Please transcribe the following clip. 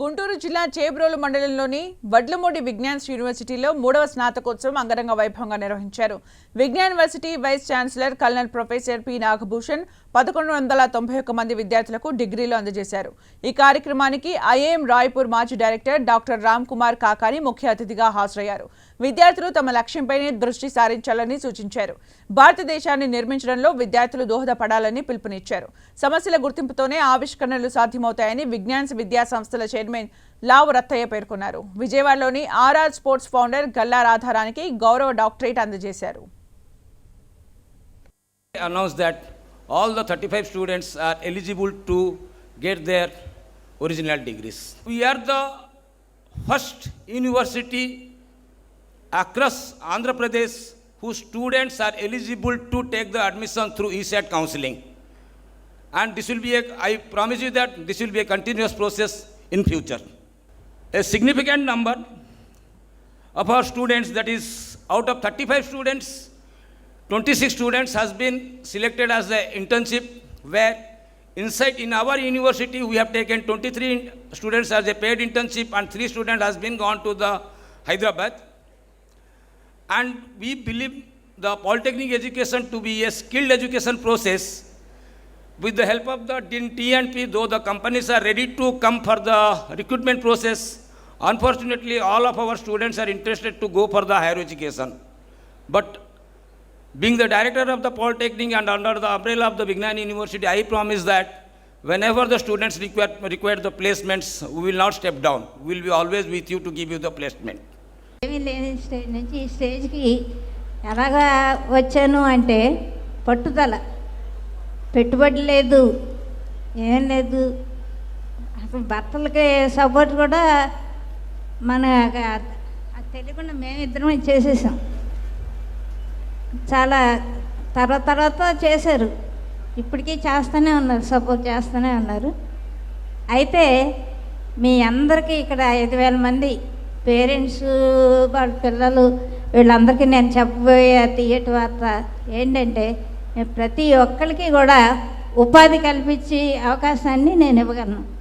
గుంటూరు జిల్లా చేబ్రోలు మండలంలోని వడ్లమూడి విజ్ఞాన్స్ యూనివర్సిటీలో మూడవ స్నాతకోత్సవం అంగరంగ వైభవంగా నిర్వహించారు. Vignan university vice chancellor colonel professor P. Nagabhushan పదకొండు వందల తొంభై ఒక్క మంది విద్యార్థులకు డిగ్రీలు అందజేశారు. ఈ కార్యక్రమానికి ఐఏఎం రాయ్పూర్ మాజీ డైరెక్టర్ డాక్టర్ రామ్ కుమార్ కాకాని ముఖ్య అతిథిగా హాజరయ్యారు. విద్యార్థులు తమ లక్ష్యంపైనే దృష్టి సారించాలని సూచించారు. భారతదేశాన్ని నిర్మించడంలో విద్యార్థులు దోహదపడాలని పిలుపునిచ్చారు. సమస్యల గుర్తింపుతోనే ఆవిష్కరణలు సాధ్యమవుతాయని విజ్ఞాన్స్ విద్యా సంస్థల చైర్మన్ లావు రత్తయ్య పేర్కొన్నారు విజయవాడలోని ఆర్ఆర్ స్పోర్ట్స్ ఫౌండర్ గల్లా రాధారానికి గౌరవ డాక్టరేట్ అందజేశారు announce that all the 35 students are eligible to get their original degrees. We are the first university across Andhra Pradesh whose students are eligible to take the admission through ESAT counseling. And this will be a, I promise you that this will be a continuous process in future. A significant number of our students, that is out of 35 students, 26 students has been selected as the internship where inside in our university we have taken 23 students as a paid internship and 3 students has been gone to the Hyderabad and we believe the polytechnic education to be a skilled education process with the help of the TNP though the companies are ready to come for the recruitment process unfortunately all of our students are interested to go for the higher education but being the director of the Polytechnic and under the umbrella of the Vignan University, I promise that whenever the students require, require the placements, we will not step down. We will be always with you to give you the placement. ఏమీ లేని stage నుంచి ఈ స్టేజ్కి ఎలాగా వచ్చాను అంటే పట్టుదల పెట్టుబడి లేదు. ఏం లేదు. అసలు భర్తలకి సపోర్ట్ కూడా మన తెలియకుండా మేమిద్దరం చేసేసాం. చాలా తర్వాత తర్వాత చేశారు. ఇప్పటికీ చేస్తూనే ఉన్నారు సపోర్ట్ చేస్తూనే ఉన్నారు. అయితే మీ అందరికీ ఇక్కడ ఐదు వేల మంది పేరెంట్స్ వాళ్ళ పిల్లలు వీళ్ళందరికీ నేను చెప్పబోయే తీయటి వార్త ఏంటంటే ప్రతి ఒక్కరికి కూడా ఉపాధి కల్పించి అవకాశాన్ని నేను ఇవ్వగలను.